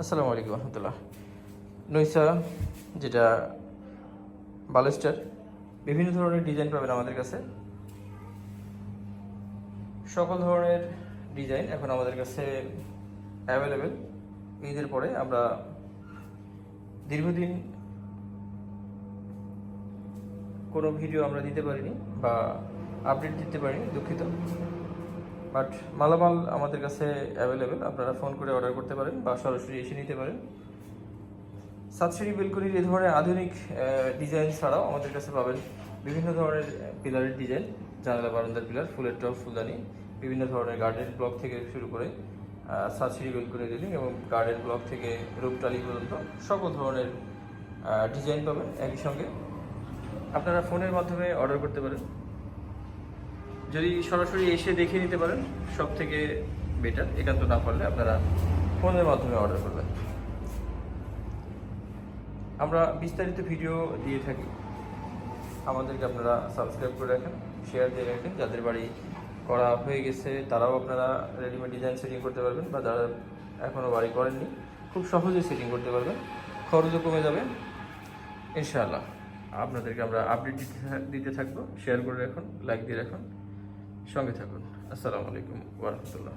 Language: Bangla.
আসসালামু আলাইকুম রহমতুল্লাহ। নৈসা যেটা বালেস্টার, বিভিন্ন ধরনের ডিজাইন পাবেন আমাদের কাছে। সকল ধরনের ডিজাইন এখন আমাদের কাছে অ্যাভেলেবেল। ঈদের পরে আমরা দীর্ঘদিন কোনো ভিডিও আমরা দিতে পারিনি বা আপডেট দিতে পারিনি, দুঃখিত। বাট মালামাল আমাদের কাছে অ্যাভেলেবেল আপনারা ফোন করে অর্ডার করতে পারেন বা সরাসরি এসে নিতে পারেন। সাতশিরি, বেলকুনির এই ধরনের আধুনিক ডিজাইন ছাড়াও আমাদের কাছে পাবেন বিভিন্ন ধরনের পিলারের ডিজাইন জানালা, বারান্দার পিলার ফুলের টপ ফুলদানি, বিভিন্ন ধরনের গার্ডেন ব্লক থেকে শুরু করে সাতশিরি, বেলকুনি রেলিং এবং গার্ডেন ব্লক থেকে রূপটালি পর্যন্ত সকল ধরনের ডিজাইন পাবেন একই সঙ্গে। আপনারা ফোনের মাধ্যমে অর্ডার করতে পারেন। যদি সরাসরি এসে দেখে নিতে পারেন সব থেকে বেটার একান্ত না পারলে আপনারা ফোনের মাধ্যমে অর্ডার করবেন। আমরা বিস্তারিত ভিডিও দিয়ে থাকি। আমাদেরকে আপনারা সাবস্ক্রাইব করে রাখেন শেয়ার দিয়ে রাখেন। যাদের বাড়ি করা হয়ে গেছে, তারাও আপনারা রেডিমেড ডিজাইন সেটিং করতে পারবেন, বা যারা এখনও বাড়ি করেননি, খুব সহজে সেটিং করতে পারবেন। খরচও কমে যাবে, ইনশাআল্লাহ। আপনাদেরকে আমরা আপডেট দিতে দিতে থাকব। শেয়ার করে রাখুন লাইক দিয়ে রাখুন। সঙ্গে থাকুন। আসসালামু আলাইকুম ওরহমতুল্লাহ